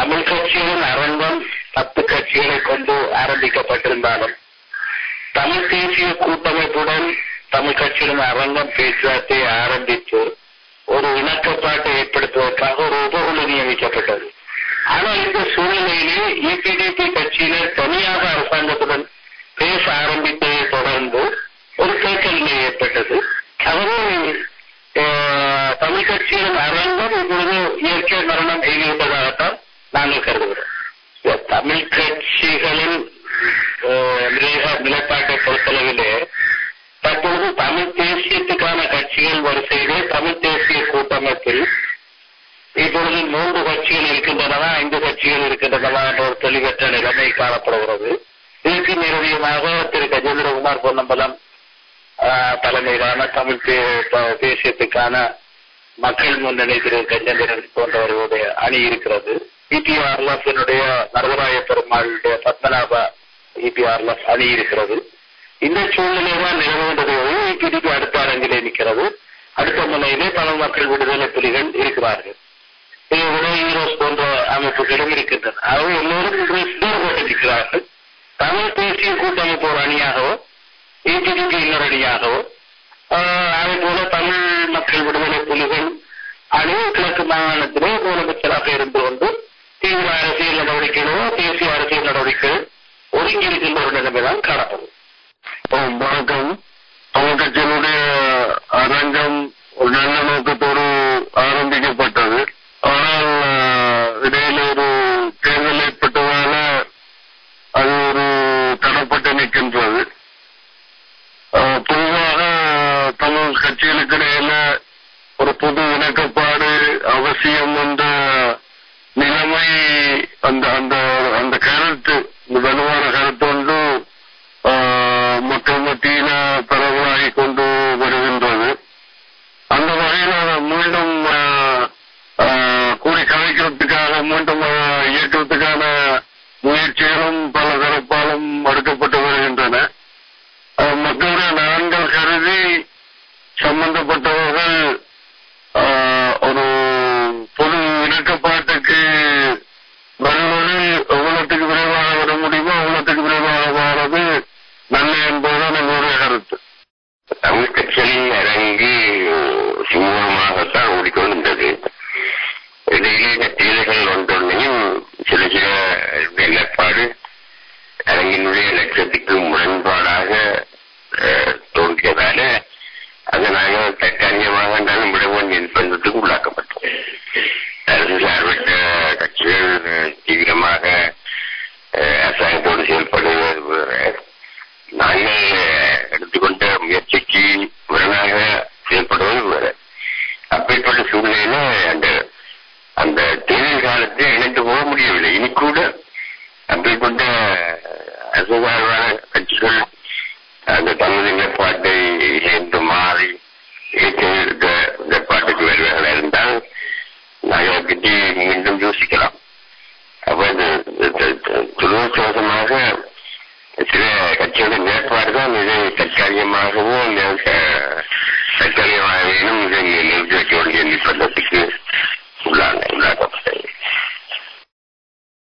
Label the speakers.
Speaker 1: தமிழ் கட்சியின் அரங்கம் பத்து கட்சிகளை கொண்டு ஆரம்பிக்கப்பட்டிருந்தாலும் தமிழ் தேசிய கூட்டமைப்புடன் தமிழ் கட்சியின் அரங்கம் பேச்சுவார்த்தையை ஆரம்பித்து ஒரு இணக்கப்பாட்டை ஏற்படுத்துவதற்காக ஒரு உபகுழு நியமிக்கப்பட்டது. ஆனால் இந்த சூழ்நிலையிலே ஏபிடிபி கட்சியினர் தனியாக அரசாங்கத்துடன் பேச ஆரம்பித்ததை தொடர்ந்து ஒரு தேக்கநிலை ஏற்பட்டது. அதாவது தமிழ் கட்சியின் அரங்கம் இப்பொழுது இயற்கை மரணம் எய்திவிட்டதாகத்தான் நாங்கள் கருதுகிறோம் தமிழ் கட்சிகளின் நிலைப்பாட்டை பொறுத்தளவிலே தற்பொழுது தமிழ் தேசியத்துக்கான கட்சிகள் வரிசையிலே தமிழ் தேசிய கூட்டமைப்பில் இப்பொழுது மூன்று கட்சிகள் இருக்கின்றனவா ஐந்து கட்சிகள் இருக்கின்றனவா என்ற ஒரு தெளிவற்ற நிலைமை காணப்படுகிறது. இதற்கு நிறுவியமாக திரு கஜேந்திரகுமார் பொன்னம்பலம் ஆஹ், தலைமையிலான தமிழ் தேசியத்துக்கான மக்கள் முன்னணி திரு கஜேந்திரன் போன்றவர்களுடைய அணி இருக்கிறது. இபிஆர்எஃப் என்னுடைய நரவராய பெருமாளுடைய பத்மநாப இபிஆர்எஃப் அணி இருக்கிறது இந்த சூழ்நிலை தான் நிலவுகின்றது இபிடிபி அடுத்த அரங்கிலே நிற்கிறது. அடுத்த முனையிலே தமிழ் மக்கள் விடுதலை புலிகள் இருக்கிறார்கள். ஈரோஸ் ஹீரோஸ் போன்ற அமைப்புகளும் இருக்கின்றன. அவை எல்லோரும் இன்று தமிழ் தேசிய கூட்டமைப்பு ஒரு அணியாகவோ இபிடிபி இன்னொரு அணியாகவோ ஆஹ், அதே போல தமிழ் மக்கள் விடுதலை புலிகள் அணி கிழக்கு மாகாணத்திலே முதலமைச்சராக இருந்து கொண்டு தீவிர அரசியல் நடவடிக்கைகளோ தேசிய அரசியல் நடவடிக்கைகள் ஒருங்கியிருக்கின்ற ஒரு நிலைமைதான் காணப்படும்.
Speaker 2: வணக்கம் கட்சியினுடைய அரங்கம் ஒரு நல்ல நோக்கத்தோடு ஆரம்பிக்கப்பட்டது. ஆனால் இடையில ஒரு தேர்தல் ஏற்பட்டதால அது ஒரு தடப்பட்டு நிற்கின்றது. பொதுவாக தமிழ் கட்சிகளுக்கு இடையில ஒரு பொது இணக்கப்பாடு அவசியம் என்ற நிலைமை அந்த அந்த அந்த கருத்து இந்த வலுவான கருத்து ஒன்று ஆஹ், மக்கள் மத்தியில பரவலாகி கொண்டு வருகின்றது. அந்த வகையில் அதை மீண்டும் ஆஹ், கூடி கலைக்கிறதுக்காக மீண்டும் ஆஹ், இயக்கிறதுக்கான முயற்சிகளும் பல தரப்பாலும் எடுக்கப்பட்டு வருகின்றன. மக்களுடைய நலன்கள் கருதி சம்பந்தப்பட்டவர்கள் நல்ல என்பதுதான் எங்களுடைய கருத்து
Speaker 1: அப்பேற்பட்ட சூழ்நிலையில அந்த அந்த தேர்தல் காலத்தில் இணைந்து போக முடியவில்லை. இனி கூட அப்பேற்பட்ட அசுகாரமான கட்சிகள் அந்த தமிழ் நிலைப்பாட்டை இணைந்து மாறி ஏற்ற நிலைப்பாட்டுக்கு வருவார்கள் இருந்தால் நாங்கள் பற்றி மீண்டும் யோசிக்கலாம். அப்ப இந்த துருவச்சோசமாக சில கட்சியோட நிலைப்பாடு தான் இதை தற்காலிகமாகவும் नहीं है ये नहीं है जोड़िए नहीं पद्धति की